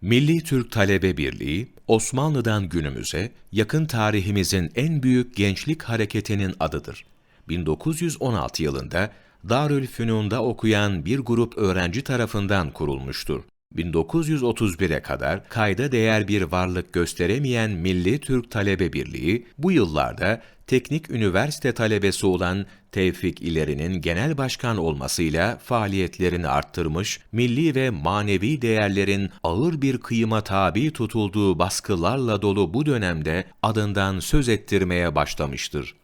Milli Türk Talebe Birliği, Osmanlı'dan günümüze yakın tarihimizin en büyük gençlik hareketinin adıdır. 1916 yılında Darülfünun'da okuyan bir grup öğrenci tarafından kurulmuştur. 1931'e kadar kayda değer bir varlık gösteremeyen Milli Türk Talebe Birliği, bu yıllarda teknik üniversite talebesi olan Tevfik İleri'nin genel başkan olmasıyla faaliyetlerini arttırmış, milli ve manevi değerlerin ağır bir kıyıma tabi tutulduğu baskılarla dolu bu dönemde adından söz ettirmeye başlamıştır.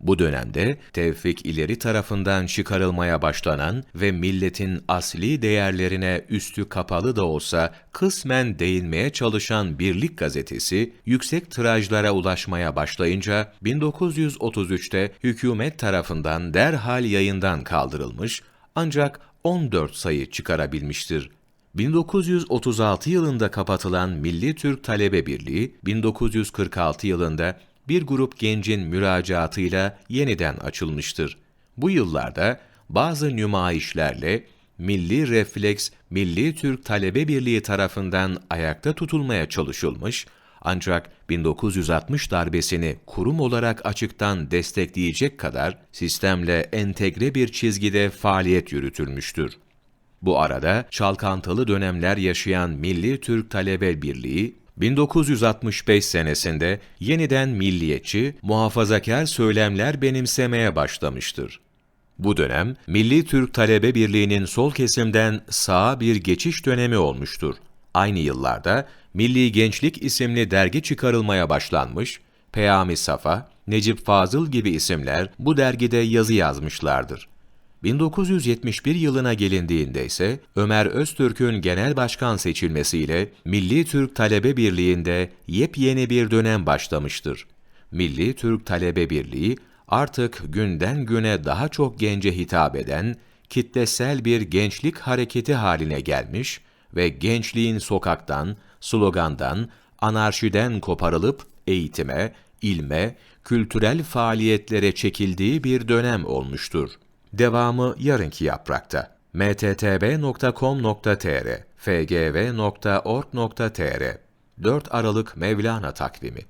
Bu dönemde Tevfik İleri tarafından çıkarılmaya başlanan ve milletin asli değerlerine üstü kapalı da olsa kısmen değinmeye çalışan Birlik gazetesi yüksek tirajlara ulaşmaya başlayınca 1933'te hükümet tarafından derhal yayından kaldırılmış ancak 14 sayı çıkarabilmiştir. 1936 yılında kapatılan Milli Türk Talebe Birliği, 1946 yılında bir grup gencin müracaatıyla yeniden açılmıştır. Bu yıllarda bazı nümayişlerle Milli Refleks Milli Türk Talebe Birliği tarafından ayakta tutulmaya çalışılmış ancak 1960 darbesini kurum olarak açıktan destekleyecek kadar sistemle entegre bir çizgide faaliyet yürütülmüştür. Bu arada çalkantılı dönemler yaşayan Milli Türk Talebe Birliği, 1965 senesinde yeniden milliyetçi, muhafazakar söylemler benimsemeye başlamıştır. Bu dönem, Milli Türk Talebe Birliği'nin sol kesimden sağa bir geçiş dönemi olmuştur. Aynı yıllarda Milli Gençlik isimli dergi çıkarılmaya başlanmış, Peyami Safa, Necip Fazıl gibi isimler bu dergide yazı yazmışlardır. 1971 yılına gelindiğinde ise Ömer Öztürk'ün genel başkan seçilmesiyle Milli Türk Talebe Birliği'nde yepyeni bir dönem başlamıştır. Milli Türk Talebe Birliği artık günden güne daha çok gence hitap eden kitlesel bir gençlik hareketi haline gelmiş ve gençliğin sokaktan, slogandan, anarşiden koparılıp eğitime, ilme, kültürel faaliyetlere çekildiği bir dönem olmuştur. Devamı yarınki yaprakta. mttb.com.tr fgv.org.tr 4 Aralık Mevlana takvimi